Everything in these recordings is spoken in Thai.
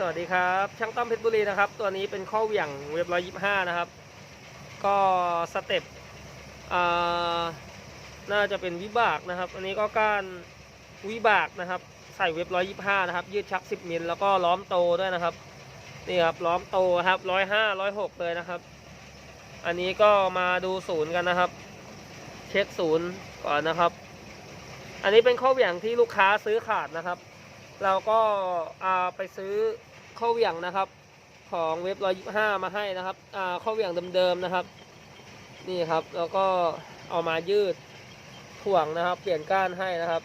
สวัสดีครับ ช่างต้อมเพชรบุรีนะครับ ตัวนี้เป็นข้อเหวี่ยงเว็บร้อยยี่ห้านะครับ ก็สเต็ปน่าจะเป็นวิบากนะครับ อันนี้ก็ก้านวิบากนะครับ ใส่เว็บร้อยยี่ห้านะครับ ยืดชักสิบมิลแล้วก็ล้อมโตด้วยนะครับ นี่ครับล้อมโตครับร้อยห้าร้อยหกเลยนะครับ อันนี้ก็มาดูศูนย์กันนะครับ เช็คศูนย์ก่อนนะครับ อันนี้เป็นข้อเหวี่ยงที่ลูกค้าซื้อขาดนะครับ เราก็อ่าไปซื้อข้อเหวี่ยงนะครับ ของเว็บร้อยยี่ห้ามาให้นะครับอ่าข้อเหวี่ยงเดิมๆนะครับ นี่ครับ แล้วก็เอามายืดถ่วงนะครับ เปลี่ยนก้านให้นะครับ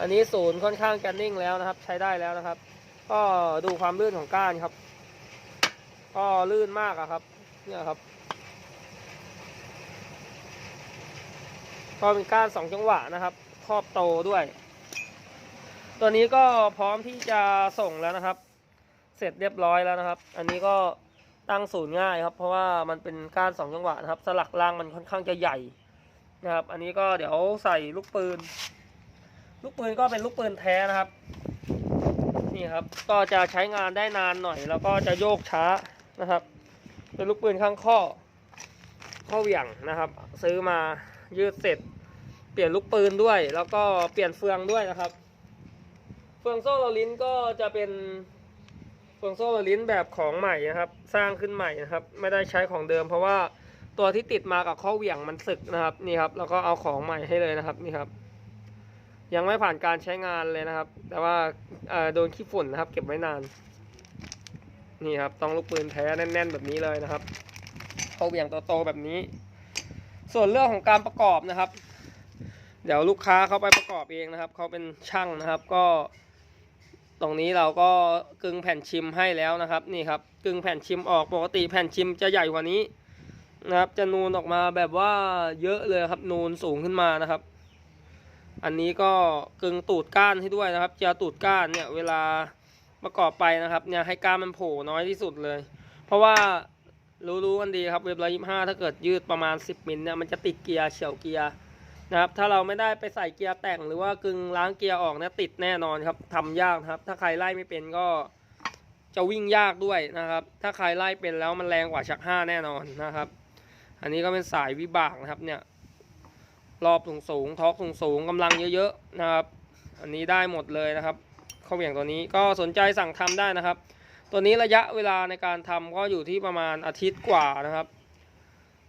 อันนี้ศูนย์ค่อนข้างจะนิ่งแล้วนะครับ ใช้ได้แล้วนะครับ ก็ดูความลื่นของก้านครับ ก็ลื่นมากอะครับ เนี่ยครับก็เป็นก้านสองจังหวะนะครับ ครอบโตด้วย ตัวนี้ก็พร้อมที่จะส่งแล้วนะครับ เสร็จเรียบร้อยแล้วนะครับ อันนี้ก็ตั้งศูนย์ง่ายครับ เพราะว่ามันเป็นก้านสองจังหวะนะครับ สลักล่างมันค่อนข้างจะใหญ่นะครับ อันนี้ก็เดี๋ยวใส่ลูกปืน ลูกปืนก็เป็นลูกปืนแท้นะครับ นี่ครับ ก็จะใช้งานได้นานหน่อย แล้วก็จะโยกช้านะครับ เป็นลูกปืนข้างข้อ ข้อเหวี่ยงนะครับ ซื้อมายืดเสร็จ เปลี่ยนลูกปืนด้วย แล้วก็เปลี่ยนเฟืองด้วยนะครับ ฟืองโซ่โรลลิ้นก็จะเป็นเฟืองโซ่โรลลิ้นแบบของใหม่นะครับ สร้างขึ้นใหม่นะครับ ไม่ได้ใช้ของเดิม เพราะว่าตัวที่ติดมากับข้อเหวี่ยงมันสึกนะครับนี่ครับ แล้วก็เอาของใหม่ให้เลยนะครับนี่ครับ ยังไม่ผ่านการใช้งานเลยนะครับ แต่ว่าโดนขี้ฝุ่นนะครับ เก็บไว้นาน นี่ครับ ต้องลูกปืนแท้แน่น ๆ แบบนี้เลยนะครับข้อเหวี่ยงโตๆแบบนี้ ส่วนเรื่องของการประกอบนะครับ เดี๋ยวลูกค้าเขาไปประกอบเองนะครับเขาเป็นช่างนะครับ ก็ ตรงนี้เราก็กึงแผ่นชิมให้แล้วนะครับนี่ครับกึงแผ่นชิมออกปกติแผ่นชิมจะใหญ่กว่านี้นะครับ จะนูนออกมาแบบว่าเยอะเลยครับนูนสูงขึ้นมานะครับ อันนี้ก็กึงตูดก้านให้ด้วยนะครับจะตูดก้านเนี่ยเวลาประกอบไปนะครับเนี่ยให้ก้านมันโผล่น้อยที่สุดเลย เพราะว่ารู้ๆกันดีครับเว็บร้อยยี่ห้าถ้าเกิดยืดประมาณ 10มิลเนี่ยมันจะติดเกียร์เฉียวเกียร์ นะครับ ถ้าเราไม่ได้ไปใส่เกียร์แต่งหรือว่ากึงล้างเกียร์ออกนี่ยติดแน่นอนครับทำยากครับ ถ้าใครไล่ไม่เป็นก็จะวิ่งยากด้วยนะครับ ถ้าใครไล่เป็นแล้วมันแรงกว่าชักห้าแน่นอนนะครับ อันนี้ก็เป็นสายวิบากนะครับเนี่ย รอบสูงสูงท็อกสูงสูงกำลังเยอะๆนะครับ อันนี้ได้หมดเลยนะครับข้าวเหวี่ยงตัวนี้ก็สนใจสั่งทำได้นะครับ ตัวนี้ระยะเวลาในการทำก็อยู่ที่ประมาณอาทิตย์กว่านะครับ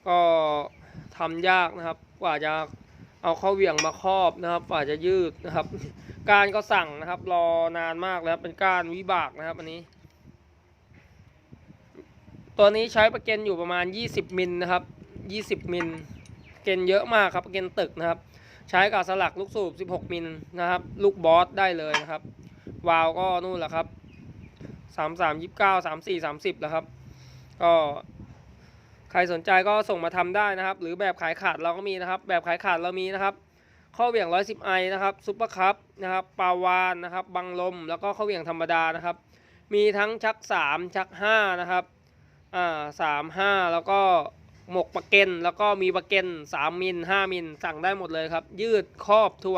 ก็ทำยากนะครับ กว่าจะ เอาเข้าเหวี่ยงมาครอบนะครับกว่าจะยืดนะครับ การก็สั่งนะครับ รอนานมากแล้วเป็นการวิบากนะครับ อันนี้ ตัวนี้ใช้ประเกนอยู่ประมาณ 20มิลนะครับ 20มิลเกนเยอะมากครับประเกนตึกนะครับ ใช้กับสลักลูกสูบ 16มิลนะครับ ลูกบอสได้เลยนะครับ วาล์วก็นู่นแหละครับ 33 29 34 30แล้วครับ ก็ ใครสนใจก็ส่งมาทำได้นะครับ หรือแบบขายขาดเราก็มีนะครับ แบบขายขาดเรามีนะครับข้อเหวี่ยง 110ไอนะครับซุปเปอร์คัพนะครับปาวานนะครับบังลมแล้วก็ข้อเหวี่ยงธรรมดานะครับ มีทั้งชัก 3 ชัก 5 นะครับอ่าสามห้าแล้วก็หมกปะเก็นแล้วก็มีปะเก็น3มิล5มิลสั่งได้หมดเลยครับ ยืดครอบทั่ว